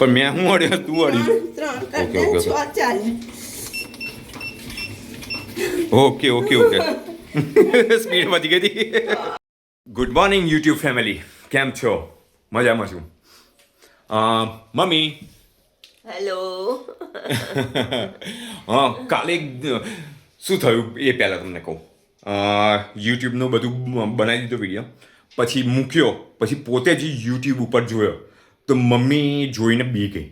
પણ મેં હું અડ્યો તું અડ્યું okay, okay, okay okay okay speed વધી ગઈ હતી ગુડ મોર્નિંગ યુટ્યુબ ફેમિલી કેમ છો મજામાં છું મમ્મી હેલો હા કાલે શું થયું એ પહેલાં તમને કહું યુટ્યુબનું બધું બનાવી દીધો વીડિયો પછી મૂક્યો પછી પોતે જ યુટ્યુબ ઉપર જોયો તો મમ્મી જોઈને બી ગઈ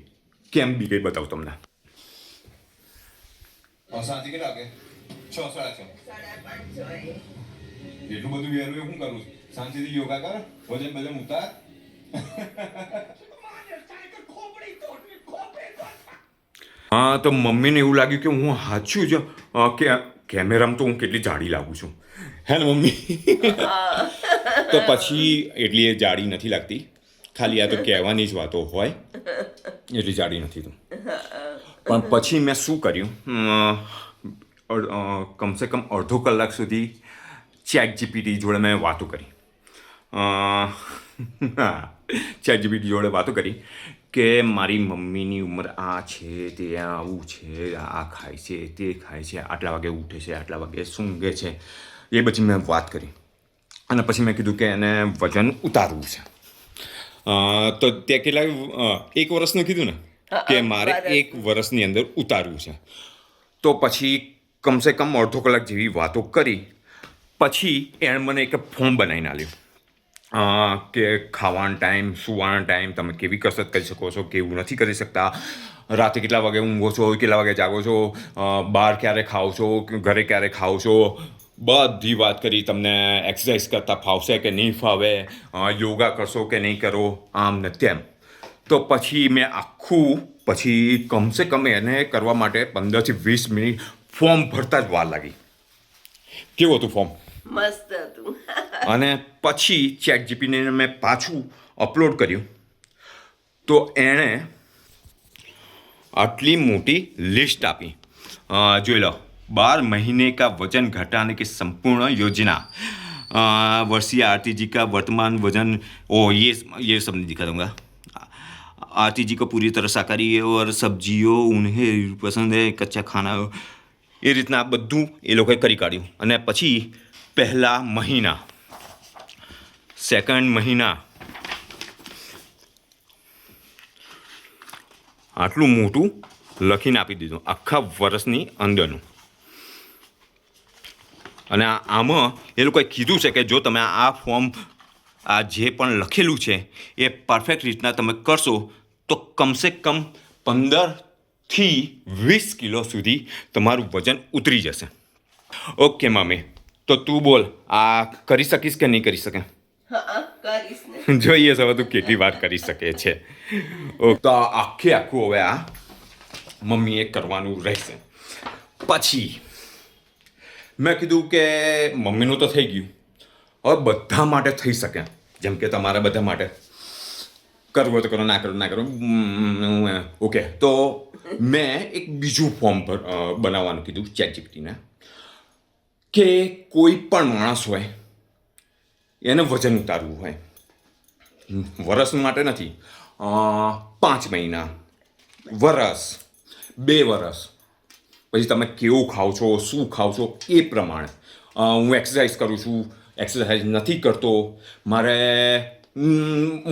કેમ બી ગઈ બતાવું તમને. એટલું બધું વેરું હું કરું? છું શાંતિથી યોગા કર વજન વજન ઉતાર. હા તો મમ્મીને એવું લાગ્યું કે હું સાચું જ કે કેમેરામાં તો હું કેટલી જાડી લાગું છું. હે ને મમ્મી તો પછી એટલી એ જાડી નથી લાગતી. ખાલી આ તો કહેવાની જ વાતો હોય. એટલી જાડી નથી તું. પણ પછી મેં શું કર્યું? કમસે કમ અડધો કલાક સુધી ચેટ જીપીટી જોડે મેં વાતો કરી. ચેટ જીપીટી જોડે વાતો કરી કે મારી મમ્મીની ઉંમર આ છે તે આવું છે આ ખાય છે તે ખાય છે આટલા વાગે ઉઠે છે આટલા વાગે સૂંઘે છે. એ પછી મેં વાત કરી. અને પછી મેં કીધું કે એને વજન ઉતારવું છે. તો તે કેટલા એક વર્ષનું કીધું ને? કે મારે એક વર્ષની અંદર ઉતારવું છે. તો પછી કમસે કમ અડધો કલાક જેવી વાતો કરી. પછી એણે મને એક ફોર્મ બનાવીને આપ્યું. કે ખાવાનો ટાઈમ સુવાનો ટાઈમ તમે કેવી કસરત કરી શકો છો કેવું નથી કરી શકતા. રાતે કેટલા વાગે ઊંઘો છો કેટલા વાગે જાગો છો બહાર ક્યારે ખાઓ છો ઘરે ક્યારે ખાઓ છો બધી વાત કરી તમને એક્સરસાઇઝ કરતા ફાવશે કે નહીં ફાવે યોગા કરશો કે નહીં કરો આમ ને તેમ. તો પછી મેં આખું પછી કમસે કમ એને કરવા માટે પંદરથી વીસ મિનિટ ફોર્મ ભરતા જ વાર લાગી. કેવું હતું ફોર્મ? મસ્ત હતું. અને પછી ચેટ જીપીને મેં પાછું અપલોડ કર્યું. તો એણે આટલી મોટી લિસ્ટ આપી. જોઈ લો. बारह महीने का वजन घटाने की संपूर्ण योजना अ, वर्षीय आरती जी का वर्तमान वजन ओ ये ये सब नहीं दिखा दूंगा आरती जी को पूरी तरह शाकाहारी है और सब्जियों उन्हें पसंद है कच्चा खाना એ રીતના બધું એ લોકોએ કરી કાઢ્યું અને પછી પહેલા મહિના સેકન્ડ મહિના આટલું મોટું લખીને આપી દીધું આખા વર્ષની અંદરનું અને આમાં એ લોકોએ કીધું છે કે જો તમે આ ફોર્મ આ જે પણ લખેલું છે એ પરફેક્ટ રીતના તમે કરશો તો કમસે કમ પંદરથી વીસ કિલો સુધી તમારું વજન ઉતરી જશે. ઓકે મમ્મી તો તું બોલ આ કરી શકીશ કે નહીં કરી શકે? જોઈએ હવે તું કેટલી વાર કરી શકે છે. ઓ, તો આખે આખું હવે આ મમ્મીએ કરવાનું રહેશે. પછી મેં કીધું કે મમ્મીનું તો થઈ ગયું. હવે બધા માટે થઈ શકે. જેમ કે તમારા બધા માટે. કરવું તો કરો, ના કરો ના કરો. ઓકે તો મેં એક બીજું ફોર્મ પર બનાવવાનું કીધું ચેટ જીપીટીને કે કોઈ પણ માણસ હોય, એને વજન ઉતારવું હોય. વરસ માટે નથી પાંચ મહિના. વરસ, બે વરસ. પછી તમે કેવું ખાઓ છો, શું ખાઓ છો એ પ્રમાણે. હું એક્સરસાઇઝ કરું છું એક્સરસાઇઝ નથી કરતો. મારે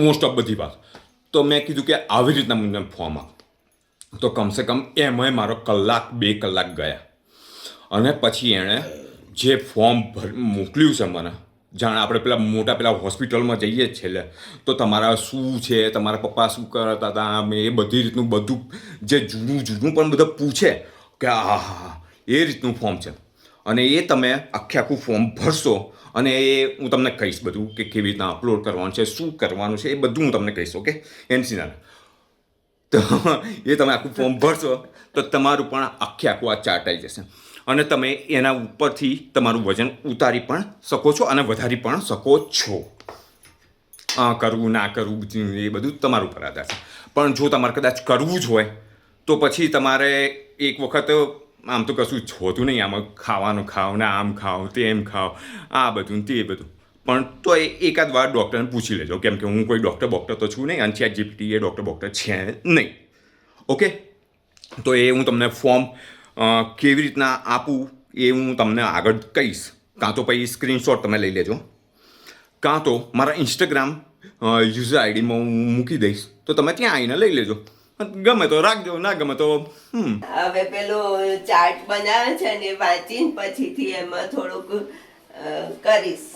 મોસ્ટ ઓફ બધી વાત. તો મેં કીધું કે આવી રીતના મને ફોર્મ આપ. તો કમસે કમ એમાંય મારો કલાક, બે કલાક ગયા. અને પછી એણે જે ફોર્મ ભર, મોકલ્યું છે મને, જાણે આપણે પેલા મોટા પેલા હોસ્પિટલમાં જઈએ છેલ્લે, તો તમારા શું છે, તમારા પપ્પા શું કરતા હતા અમે એ બધી રીતનું બધું, જે જૂનું જૂનું પણ બધા પૂછે કે આ હા હા એ રીતનું ફોર્મ છે. અને એ તમે આખે આખું ફોર્મ ભરશો અને એ હું તમને કહીશ બધું કે કેવી રીતના અપલોડ કરવાનું છે, શું કરવાનું છે, એ બધું હું તમને કહીશ ઓકે એનસીના તો એ તમે આખું ફોર્મ ભરશો તો તમારું પણ આખે આખું આ ચાર્ટ આવી જશે. અને તમે એના ઉપરથી તમારું વજન ઉતારી પણ શકો છો અને વધારી પણ શકો છો. આ કરવું, ના કરવું એ બધું તમારું પર આધાર છે. પણ જો તમારે કદાચ કરવું જ હોય, તો પછી તમારે એક વખત આમ તો કશું હોતું નહીં, આમાં ખાવાનું ખાવ ને આમ ખાવ, તેમ ખાવ, આ બધું તે બધું. પણ તો એકાદ વાર ડૉક્ટરને પૂછી લેજો, કેમ કે હું કોઈ ડૉક્ટર બોક્ટર તો છું નહીં, અને ચેટ જીપીટી એ ડૉક્ટર બોક્ટર છે નહીં. ઓકે તો એ હું તમને ફોર્મ કેવી રીતના આપું એ હું તમને આગળ કહીશ. કાં તો પછી સ્ક્રીનશોટ તમે લઈ લેજો. કાં તો મારા ઇન્સ્ટાગ્રામ યુઝર આઈડીમાં હું મૂકી દઈશ. તો તમે ત્યાં આવીને લઈ લેજો. ગમે તો રાખજો ના ગમે તો હમ. હવે પેલો ચાર્ટ બનાવે છે ને વાંચીને પછીથી એમાં થોડુંક કરીશ.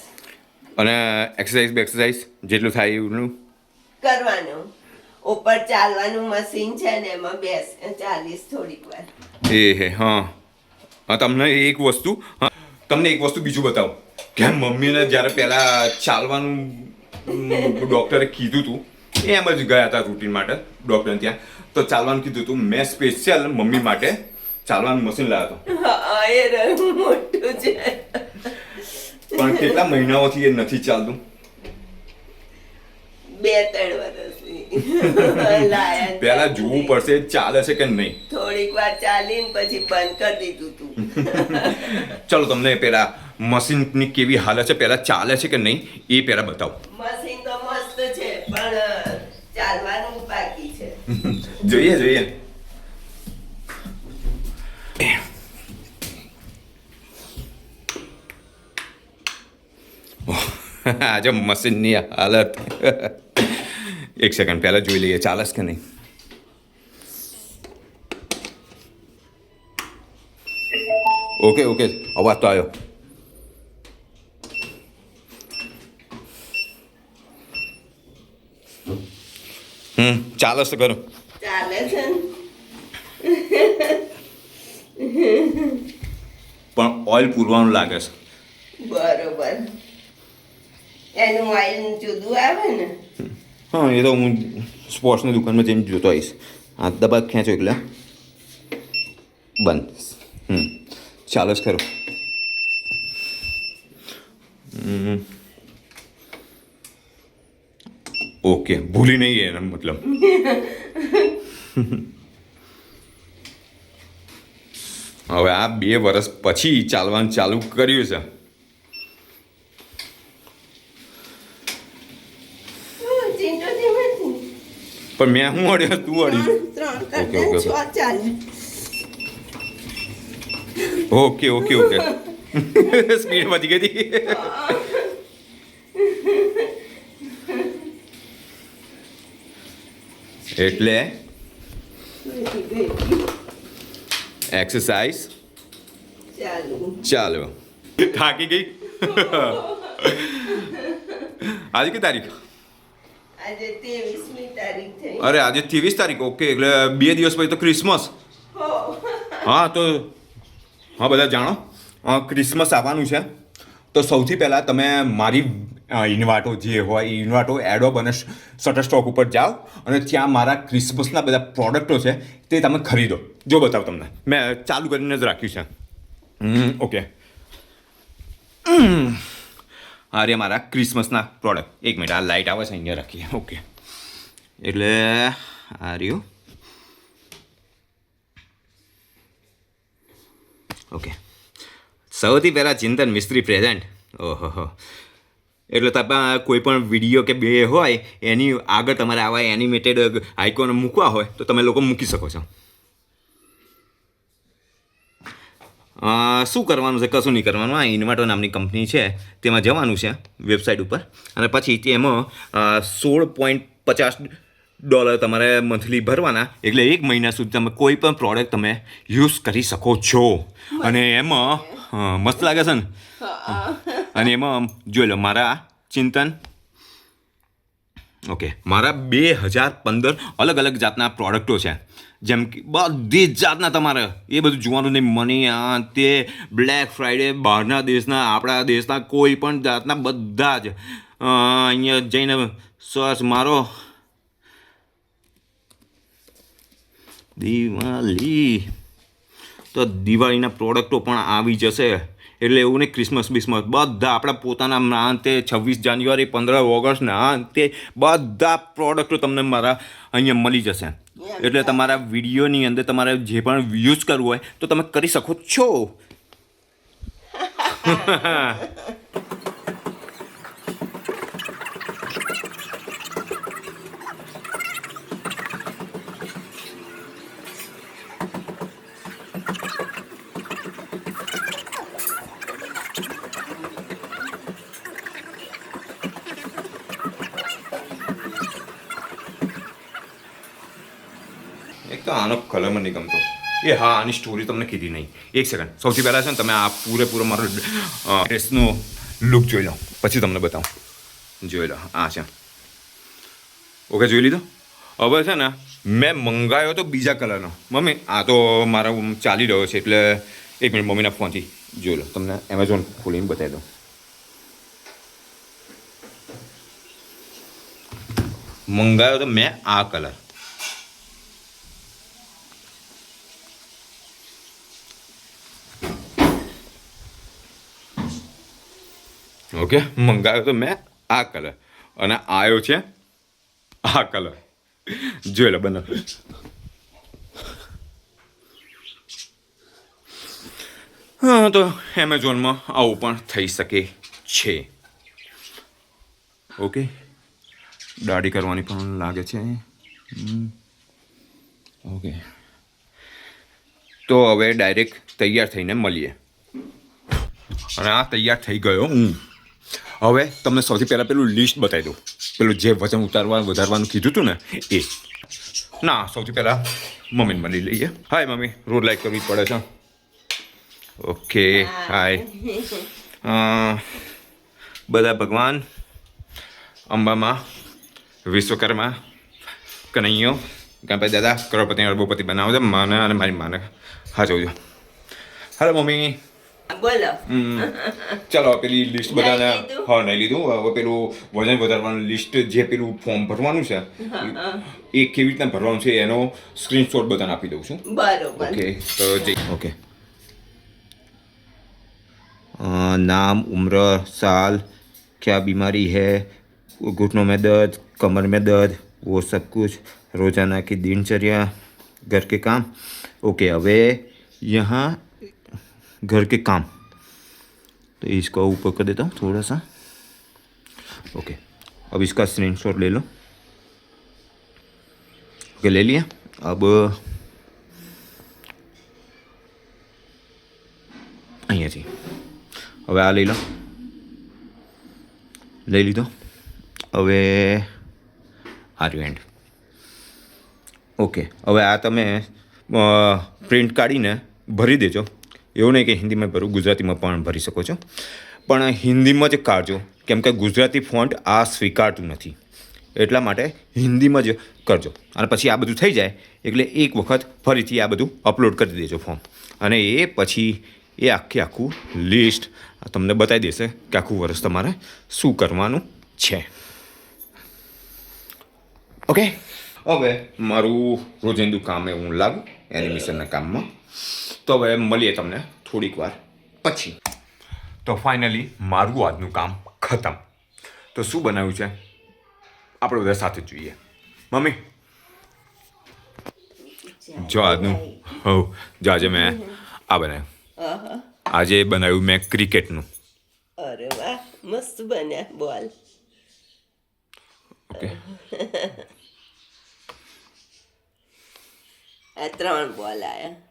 અને એક્સરસાઇઝ એક્સરસાઇઝ જેટલું થાય એટલું કરવાનું. ઉપર ચાલવાનું મશીન છે ને એમાં બેસ ચાલીસ થોડીક વાર. એ હે હા. હા તમને એક વસ્તુ તમને એક વસ્તુ બીજું બતાવું. કે મમ્મીને જ્યારે પહેલાં ચાલવાનું ડૉક્ટરે કીધું હતું એમ જ ગયા હતા રૂટીન માટે ડોક્ટર ત્યાં. તો ચાલવાનું કીધું હતું મેં સ્પેશિયલ મમ્મી માટે ચાલવાનું મશીન લાવ્યો હતો. પણ કેટલા મહિનાઓથી એ નથી ચાલતું? બે ત્રણ વર્ષ પેલા જોવું પડશે ચાલે છે કે નહીં. થોડીક વાર ચાલીને પછી બંધ કરી દીધું તું. ચલો તમને પેલા મશીનની કેવી હાલત છે પેલા ચાલે છે કે નહીં એ પેલા બતાવો. મશીન તો મસ્ત છે પણ ચાલવાનું બાકી છે. જોઈએ જોઈએ. આજે મશીનની હાલત. એક સેકન્ડ, પહેલાં જોઈ લઈએ ચાલસ કે નહીં? ઓકે ઓકે, અવાજ તો આવ્યો. હમ ચાલે છે કરો ચાલે છે. પણ ઓઇલ પૂરવાનું લાગે છે. બરોબર. એનું ઓઇલ જુદું આવે ને? હા એ તો હું સ્પોર્ટ્સની દુકાનમાં જઈને જોતો આવીશ. હા દબા ખેંચો એટલે. બંધ. હમ ચાલો જ ખરો. હમ. ઓકે ભૂલી નહીં એનો મતલબ હવે આ બે વર્ષ પછી ચાલવાનું ચાલુ કર્યું છે. પણ મેં શું અડ્યો? તું અડ્યું? Okay, okay, okay okay okay speed વધી ગઈ હતી. એટલે એક્સરસાઇઝ ચાલો. થાકી ગઈ? આજે કઈ તારીખ? અરે આજે ત્રેવીસ તારીખ? ઓકે એટલે બે દિવસ પછી તો ક્રિસમસ હા. તો હા બધા જાણો. ક્રિસમસ આવવાનું છે. તો સૌથી પહેલાં તમે મારી ઇન્વાટો જે હોય એ ઇન્વાટો એડોબ અને શટર સ્ટોક ઉપર જાઓ અને ત્યાં મારા ક્રિસમસના બધા પ્રોડક્ટો છે તે તમે ખરીદો. જો બતાવો તમને. મેં ચાલુ કરીને જ રાખ્યું છે. ઓકે. અરે મારા ક્રિસમસના પ્રોડક્ટ. એક મિનિટ, આ લાઇટ આવે છે, અહીંયા રાખીએ. ઓકે. એટલે આ રહ્યું. ઓકે. સૌથી પહેલાં ચિંતન મિસ્ત્રી પ્રેઝન્ટ. ઓહો એટલે તમે કોઈ પણ વીડિયો કે બે હોય એની આગળ તમારે આવા એનિમેટેડ આઇકોન મૂકવા હોય તો તમે લોકો મૂકી શકો છો. શું કરવાનું છે કશું નહીં કરવાનું? આ ઇન્વાટો નામની કંપની છે તેમાં જવાનું છે વેબસાઇટ ઉપર. અને પછી તેમાં સોળ પોઈન્ટ પચાસ ડોલર તમારે મંથલી ભરવાના એટલે એક મહિના સુધી તમે કોઈ પણ પ્રોડક્ટ તમે યુઝ કરી શકો છો. અને એમાં મસ્ત લાગે છે ને? અને એમાં જોઈ લો, મારા ચિંતન. ઓકે, મારા બે હજાર પંદર અલગ અલગ જાતના પ્રોડક્ટો છે. જેમ કે બધી જ જાતના તમારે, એ બધું જોવાનું નહીં. મની આ તે બ્લેક ફ્રાઈડે બહારના દેશના, આપણા દેશના કોઈ પણ જાતના બધા જ અહીંયા જઈને સર્ચ મારો દિવાળી. તો દિવાળીના પ્રોડક્ટો પણ આવી જશે. એટલે એવું નહીં ક્રિસમસ બિસ્મસ બધા આપણા પોતાના અંતે છવ્વીસ જાન્યુઆરી પંદર ઓગસ્ટના અંતે બધા પ્રોડક્ટો તમને મારા અહીંયા મળી જશે. એટલે તમારા વિડીયોની અંદર તમારે જે પણ યુઝ કરવું હોય તો તમે કરી શકો છો એક તો આનો કલર મને ગમતો. એ હા, આની સ્ટોરી તમને કીધી નહીં. એક સેકન્ડ સૌથી પહેલાં છે ને તમે આ પૂરેપૂરો મારો ડ્રેસનો લુક જોઈ લો. પછી તમને બતાવું. જોઈ લો. આ છે. ઓકે, જોઈ લીધો? હવે છે ને, મેં મંગાવ્યો તો બીજા કલરનો મમ્મી, આ તો મારા ચાલી રહ્યો છે, એટલે એક મિનિટ મમ્મીના ફોનથી જોઈ લો. તમને એમેઝોન ખોલીને બતાવી દઉં. મંગાવ્યો તો મેં આ કલર ઓકે? મંગાવ્યો તો મેં. આ કલર અને આવ્યો છે આ કલર જોઈ લે બને હા, તો એમેઝોનમાં આવું પણ થઈ શકે છે. ઓકે? દાઢી કરવાની પણ લાગે છે. ઓકે. તો હવે ડાયરેક્ટ તૈયાર થઈને મળીએ. અને આ તૈયાર થઈ ગયો હું. હવે તમને સૌથી પહેલાં પેલું લિસ્ટ બતાવી દઉં. પેલું જે વજન ઉતારવા વધારવાનું કીધું હતું ને એ. ના સૌથી પહેલાં મમ્મીને મળી લઈએ. Hi mummy. રોડ લાઈક કરવી પડે છે. ઓકે હાય બધા ભગવાન અંબામાં વિશ્વકર્મા કનૈયો ગણપતિ દાદા કરોડપતિ અરબોપતિ બનાવજો મને અને મારી માને. હા જોજો. Hello mummy. બોલો હમ. ચાલો પેલી લિસ્ટ બધાને લઈ લીધું? હા નહીં લીધું હવે પેલું વજન વધારવાનું લિસ્ટ જે પેલું ફોર્મ ભરવાનું છે એ કેવી રીતના ભરવાનું છે એનો સ્ક્રીનશોટ બધાને આપી દઉં છું બરોબર ओके तो जी ओके नाम उम्र साल क्या बीमारी है घुटनों में दर्द कमर में दर्द वो सब कुछ रोजाना की दिनचर्या घर के काम ओके अवे यहाँ घर के काम तो इसको ऊपर कर देता हूँ थोड़ा सा ओके अब इसका स्क्रीनशॉट ले लो ओके ले लिया अब અહીંયાથી હવે આ લઈ લો લઈ લીધો હવે આર્યુ એન્ડ ઓકે હવે આ તમે પ્રિન્ટ કાઢીને ભરી દેજો એવું નહીં કે હિન્દીમાં ભરું ગુજરાતીમાં પણ ભરી શકો છો. પણ હિન્દીમાં જ કાઢજો. કેમ કે ગુજરાતી ફોન્ટ આ સ્વીકારતું નથી. એટલા માટે હિન્દીમાં જ કરજો. અને પછી આ બધું થઈ જાય એટલે એક વખત ફરીથી આ બધું અપલોડ કરી દેજો ફોર્મ અને એ પછી એ આખે આખું લિસ્ટ તમને બતાવી દેશે કે આખું વર્ષ તમારે શું કરવાનું છે. ઓકે હવે મારું રોજિંદુ કામ એ હું લાગુ એનિમેશનના કામમાં. તો હવે મળીએ તમને થોડીક વાર પછી. તો ફાઇનલી મારું આજનું કામ ખતમ. તો શું બનાવ્યું છે? આપણે બધા સાથે જોઈએ. મમ્મી. જો આજનું હોઉં જો આજે મેં આ બનાવ્યું. આજે બનાવ્યું મેં ક્રિકેટનું. અરે વાહ મસ્ત બન્યા બોલ. ઓકે. આ ત્રણ બોલ આયા.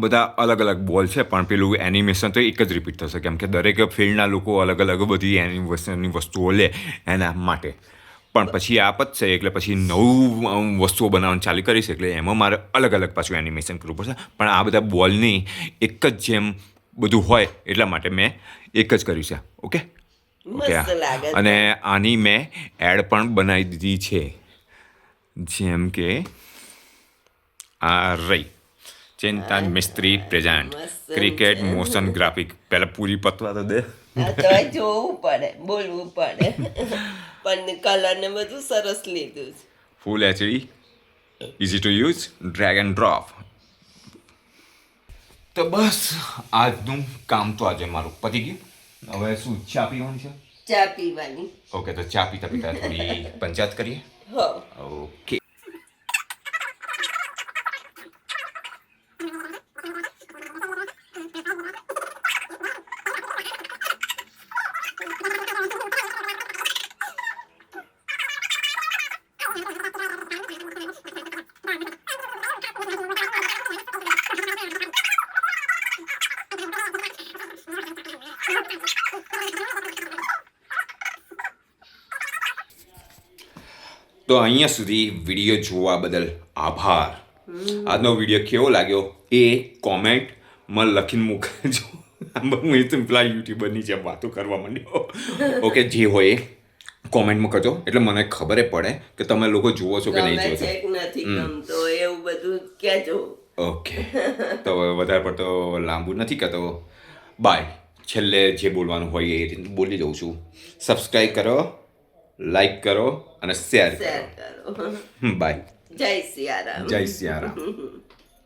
બધા અલગ અલગ બોલ છે પણ પેલું એનિમેશન તો એક જ રિપીટ થશે. કેમ કે દરેક ફિલ્ડના લોકો અલગ અલગ બધી એનિમેશનની વસ્તુઓ લે એના માટે. પણ પછી આ પતશે એટલે પછી નવું વસ્તુઓ બનાવવાનું ચાલુ કરીશ એટલે એમાં મારે અલગ અલગ પાછું એનિમેશન કરવું પડશે. પણ આ બધા બોલની એક જ જેમ બધું હોય એટલા માટે મેં એક જ કર્યું છે. ઓકે? ઓકે અને આની મેં એડ પણ બનાવી દીધી છે. જેમ કે આ રહી. Chinta Mistry present. Cricket. Motion graphic. પહેલાં પૂરી પતવા તો દે. જોવું પડે બોલવું પડે. પણ કલર ને બધું સરસ લીધું છે. Full HD easy to use drag and drop તો બસ આજનું કામ તો આજે મારું પતી ગયું. હવે શું ચા પીવાની છે? ચા પીવાની. ઓકે તો ચા પીતા પીતા થોડી પંચાયત કરીએ. ઓકે. તો અહીંયા સુધી વીડિયો જોવા બદલ આભાર. આજનો વીડિયો કેવો લાગ્યો? એ કોમેન્ટમાં લખીને મૂકજો. હું તો પેલા યુટ્યુબરની જેમ વાતો કરવા માંડ્યો. ઓકે જે હોય એ કોમેન્ટમાં કરજો. એટલે મને ખબર પડે કે તમે લોકો જુઓ છો કે નહીં જુઓ છો. નથી ગમતો એવું બધું કહેજો. ઓકે તો વધારે પડતો લાંબુ નથી કરતો બાય છેલ્લે જે બોલવાનું હોય એ રીતે બોલી દઉં છું. સબસ્ક્રાઈબ કરો લાઈક કરો અને શેર કરો. બાય જય સિયારામ જય સિયારામ